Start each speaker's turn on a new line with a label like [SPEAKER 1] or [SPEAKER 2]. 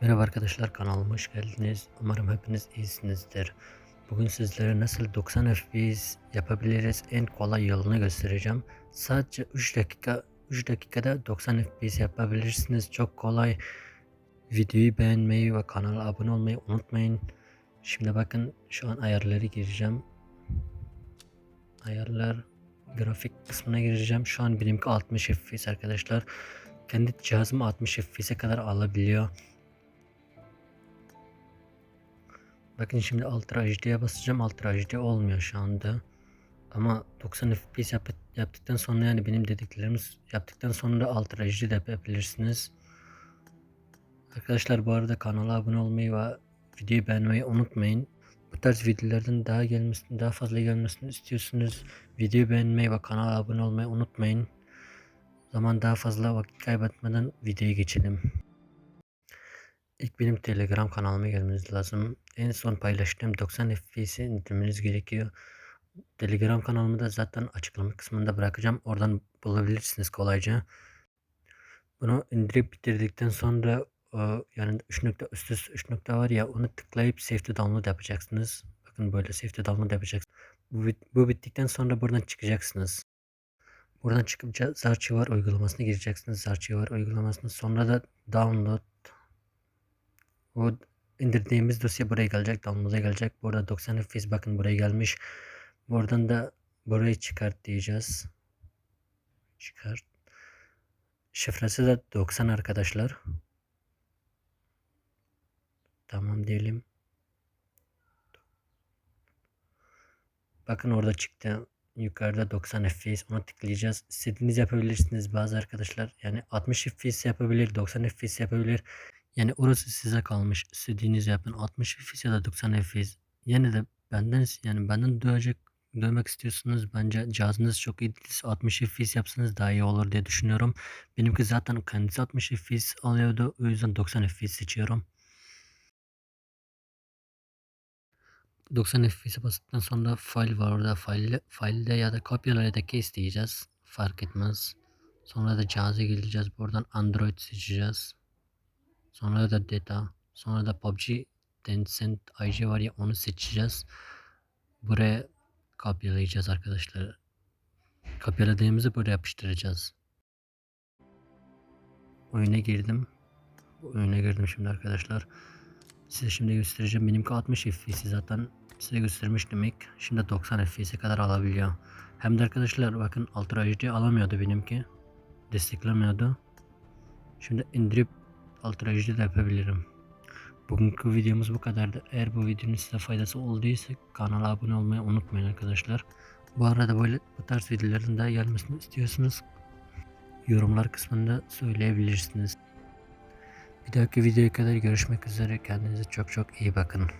[SPEAKER 1] Merhaba arkadaşlar kanalıma hoş geldiniz. Umarım hepiniz iyisinizdir. Bugün sizlere nasıl 90 FPS yapabiliriz en kolay yolunu göstereceğim. Sadece 3 dakika 3 dakikada 90 FPS yapabilirsiniz. Çok kolay. Videoyu beğenmeyi ve kanala abone olmayı unutmayın. Şimdi bakın şu an ayarları gireceğim. Ayarlar grafik kısmına gireceğim. Şu an benimki 60 FPS arkadaşlar. Kendi cihazım 60 FPS'e kadar alabiliyor. Bakın şimdi Ultra HD'ye basacağım. Ultra HD olmuyor şu anda. Ama 90 FPS yap yaptıktan sonra yani benim dediklerimiz yaptıktan sonra Ultra HD de yapabilirsiniz. Arkadaşlar bu arada kanala abone olmayı ve videoyu beğenmeyi unutmayın. Bu tarz videolardan daha gelmesini, daha fazla gelmesini istiyorsunuz. Videoyu beğenmeyi ve kanala abone olmayı unutmayın. Zaman daha fazla vakit kaybetmeden videoya geçelim. İlk benim Telegram kanalıma gelmeniz lazım. En son paylaştığım 90 FPS'i indirmeniz gerekiyor. Telegram kanalımı da zaten açıklama kısmında bırakacağım. Oradan bulabilirsiniz kolayca. Bunu indirip bitirdikten sonra o, yani 3 nokta üst üste 3 nokta var ya onu tıklayıp save to download yapacaksınız. Bakın böyle save to download yapacaksınız. Bu, bu bittikten sonra buradan çıkacaksınız. Buradan çıkıp Zarchivar uygulamasına gireceksiniz. Zarchivar uygulamasına sonra da download bu indirdiğimiz dosya buraya gelecek. Download'a gelecek. Burada 90 FPS bakın buraya gelmiş. Buradan da burayı çıkart diyeceğiz. Çıkart. Şifresi de 90 arkadaşlar. Tamam diyelim. Bakın orada çıktı. Yukarıda 90 FPS ona tıklayacağız. İstediğiniz yapabilirsiniz bazı arkadaşlar. Yani 60 FPS yapabilir, 90 FPS yapabilir. Yani orası size kalmış. İstediğiniz yapın. 60 FPS ya da 90 FPS. Yine de benden yani benden duyacak duymak istiyorsunuz. Bence cihazınız çok iyi değilse 60 FPS yapsanız daha iyi olur diye düşünüyorum. Benimki zaten kendisi 60 FPS alıyordu. O yüzden 90 FPS seçiyorum. 90 FPS'e bastıktan sonra file var orada. File, filede ya da kopyala ya da case diyeceğiz. Fark etmez. Sonra da cihaza geleceğiz. Buradan Android seçeceğiz. Sonra da data. Sonra da PUBG Tencent IG var ya onu seçeceğiz. Buraya kopyalayacağız arkadaşlar. Kopyaladığımızı buraya yapıştıracağız. Oyuna girdim. Oyuna girdim şimdi arkadaşlar. Size şimdi göstereceğim. Benimki 60 FPS zaten size göstermiştim ilk. Şimdi 90 FPS'e kadar alabiliyor. Hem de arkadaşlar bakın Ultra HD alamıyordu benimki. Desteklemiyordu. Şimdi indirip Ultra HD de yapabilirim. Bugünkü videomuz bu kadardı. Eğer bu videonun size faydası olduysa kanala abone olmayı unutmayın arkadaşlar. Bu arada böyle bu tarz videoların daha gelmesini istiyorsanız yorumlar kısmında söyleyebilirsiniz. Bir dahaki videoya kadar görüşmek üzere. Kendinize çok çok iyi bakın.